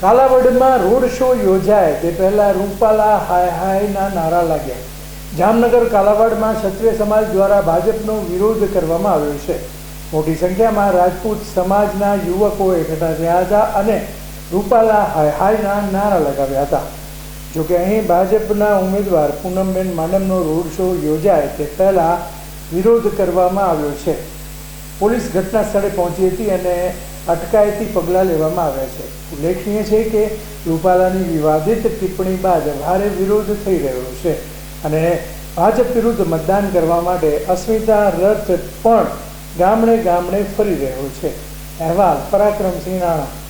કાલાવડમાં road show યોજાય તે પહેલાં રૂપાલા હાય હાયના નારા લાગ્યા. જામનગર કાલાવાડમાં ક્ષત્રિય સમાજ દ્વારા ભાજપનો વિરોધ કરવામાં આવ્યો છે. મોટી સંખ્યામાં રાજપૂત સમાજના યુવકો એકઠા થયા હતા અને રૂપાલા હાય હાયના નારા લગાવ્યા હતા. જોકે અહીં ભાજપના ઉમેદવાર પૂનમબેન માડમનો રોડ શો યોજાય તે પહેલાં વિરોધ કરવામાં આવ્યો છે. પોલીસ ઘટના સ્થળે પહોંચી હતી અને અટકાયતી પગલાં લેવામાં આવ્યા છે. ઉલ્લેખનીય છે કે રૂપાલાની વિવાદિત ટિપ્પણી બાદ ભારે વિરોધ થઈ રહ્યો છે અને ભાજપ વિરુદ્ધ મતદાન કરવા માટે અસ્મિતા રથ પણ ગામડે ગામડે ફરી રહ્યો છે. અહેવાલ પરાક્રમસિંહ રાણા.